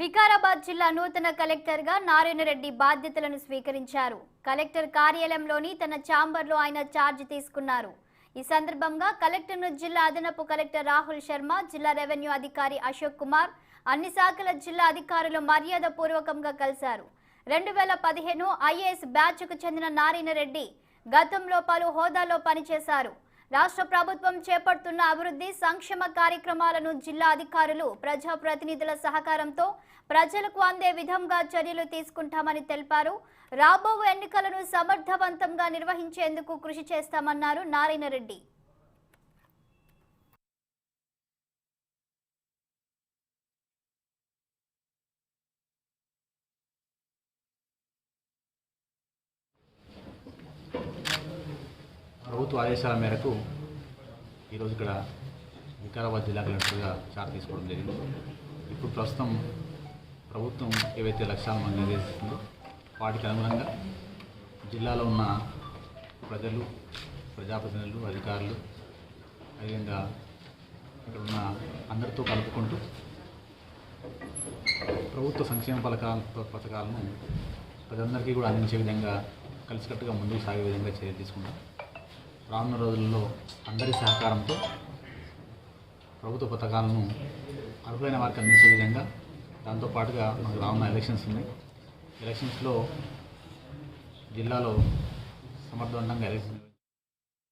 వికారాబాద్ జిల్లా నూతన కలెక్టర్గా నారాయణరెడ్డి బాధ్యతలను స్వీకరించారు. కలెక్టర్ కార్యాలయంలోని తన ఛాంబర్లో ఆయన ఛార్జ్ తీసుకున్నారు. ఈ సందర్భంగా కలెక్టర్ను జిల్లా అదనపు కలెక్టర్ రాహుల్ శర్మ జిల్లా రెవెన్యూ అధికారి అశోక్ కుమార్ అన్ని శాఖల జిల్లా అధికారులు మర్యాద పూర్వకంగా కలిశారు. రెండు వేల పదిహేను ఐఏఎస్ బ్యాచ్కు చెందిన నారాయణరెడ్డి గతంలో పలు హోదాల్లో పనిచేశారు. రాష్ట్ర ప్రభుత్వం చేపడుతున్న అభివృద్ధి సంక్షేమ కార్యక్రమాలను జిల్లా అధికారులు ప్రజాప్రతినిధుల సహకారంతో ప్రజలకు అందే విధంగా చర్యలు తీసుకుంటామని తెలిపారు. రాబో ఎన్నికలను సమర్థవంతంగా నిర్వహించేందుకు కృషి చేస్తామన్నారు నారాయణరెడ్డి ప్రభుత్వ ఆదేశాల మేరకు ఈరోజు ఇక్కడ వికారాబాద్ జిల్లా కలెక్టర్గా చార్జ్ తీసుకోవడం జరిగింది. ఇప్పుడు ప్రస్తుతం ప్రభుత్వం ఏవైతే లక్ష్యాలను మనకు నిర్దేశిస్తుందో వాటికి అనుగుణంగా జిల్లాలో ఉన్న ప్రజలు ప్రజాప్రతినిధులు అధికారులు అదేవిధంగా ఇక్కడ ఉన్న అందరితో కలుపుకుంటూ ప్రభుత్వ సంక్షేమ పథకాల పథకాలను ప్రజలందరికీ కూడా అందించే విధంగా కలిసికట్టుగా ముందుకు సాగే విధంగా చర్యలు తీసుకుంటాం. రానున్న రోజుల్లో అందరి సహకారంతో ప్రభుత్వ పథకాలను అర్హులైన వారికి అందించే విధంగా దాంతోపాటుగా మనకు రానున్న ఎలక్షన్స్ ఉన్నాయి. ఎలక్షన్స్లో జిల్లాలో సమర్థవంతంగా ఎలక్షన్